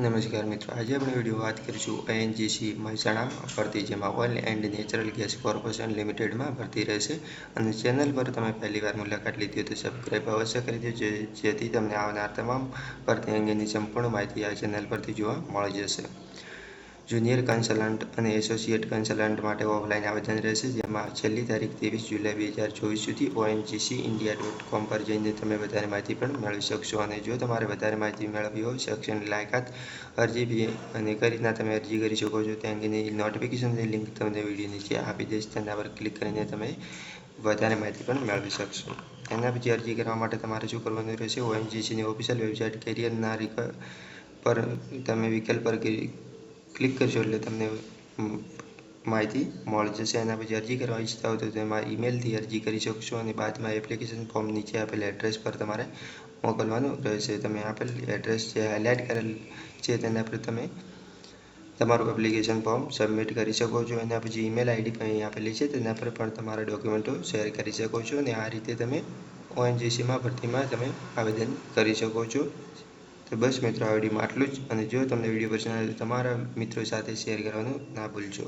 નમસ્કાર મિત્રો, આજે આપણે વીડિયો વાત કરીશું એનજીસી મહેસાણા ભરતી, જેમાં oil and natural gas corporation લિમિટેડમાં ભરતી રહેશે. અને ચેનલ પર તમે પહેલીવાર મુલાકાત લીધી હોય તો સબસ્ક્રાઈબ અવશ્ય કરી દેજો જેથી તમને આવનાર તમામ ભરતી અંગેની સંપૂર્ણ માહિતી આ ચેનલ પરથી જોવા મળી જશે. જુનિયર કન્સલ્ટન્ટ અને એસોસિએટ કન્સલ્ટન્ટ માટે ઓફલાઈન આવેદન રહેશે, જેમાં છેલ્લી તારીખ ત્રેવીસ જુલાઈ બે હજાર ચોવીસ સુધી ઓએનજીસી ઇન્ડિયા ડોટ કોમ પર જઈને તમે વધારે માહિતી પણ મેળવી શકશો. અને જો તમારે વધારે માહિતી મેળવવી હોય શૈક્ષણિક લાયકાત, અરજી બી અને કઈ તમે અરજી કરી શકો છો તે અંગેની નોટિફિકેશનની લિંક તમને વીડિયો નીચે આપી દઈશ. તેના પર ક્લિક કરીને તમે વધારે માહિતી પણ મેળવી શકશો. એના પછી અરજી કરવા માટે તમારે શું કરવાનું રહેશે? ઓએનજીસીની ઓફિશિયલ વેબસાઇટ કેરિયરના પર તમે વિકલ્પ પર ક્લિક કરશો એટલે તમને માહિતી મળી જશે એના પછી અરજી કરવા ઈચ્છતા હોય તો તેમાં ઈમેલથી અરજી કરી શકશો અને બાદમાં એપ્લિકેશન ફોર્મ નીચે આપેલ એડ્રેસ પર તમારે મોકલવાનું રહેશે. તમે આપેલ એડ્રેસ જે હાઇલાઇટ કરેલ છે તેના પર તમે તમારું એપ્લિકેશન ફોર્મ સબમિટ કરી શકો છો. એના પછી ઈમેલ આઈડી પણ અહીં આપેલી છે. તેના પર પણ તમારા ડોક્યુમેન્ટો શેર કરી શકો છો. અને આ રીતે તમે ઓએનજીસીમાં ભરતીમાં તમે આવેદન કરી શકો છો. તો બસ મિત્રો, આ વિડીયોમાં આટલું જ. અને જો તમને વીડિયો પસંદ આવે તો તમારા મિત્રો સાથે શેર કરવાનું ના ભૂલશો.